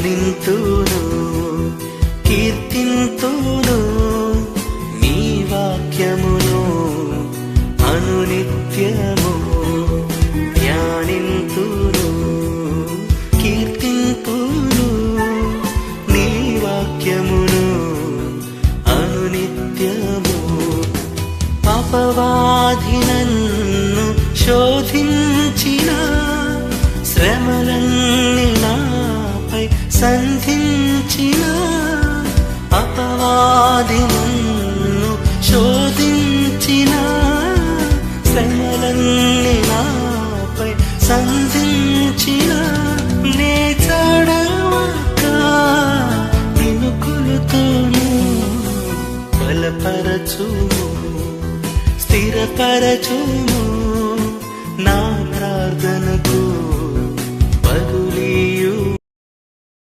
ధ్యానింతును కీర్తింతును నీ వాక్యమును అనునిత్యము ధ్యానింతును కీర్తింతును నీ వాక్యమును అనునిత్యము అపవాది నన్ను శోధించిన శ్రమలన్నీ సంధించిన అపవాది నన్ను శోధించిన శ్రమలన్నీ నాపై సంధించిన నే చడవక వినుకులుతోను బలపరచుము స్థిరపరచును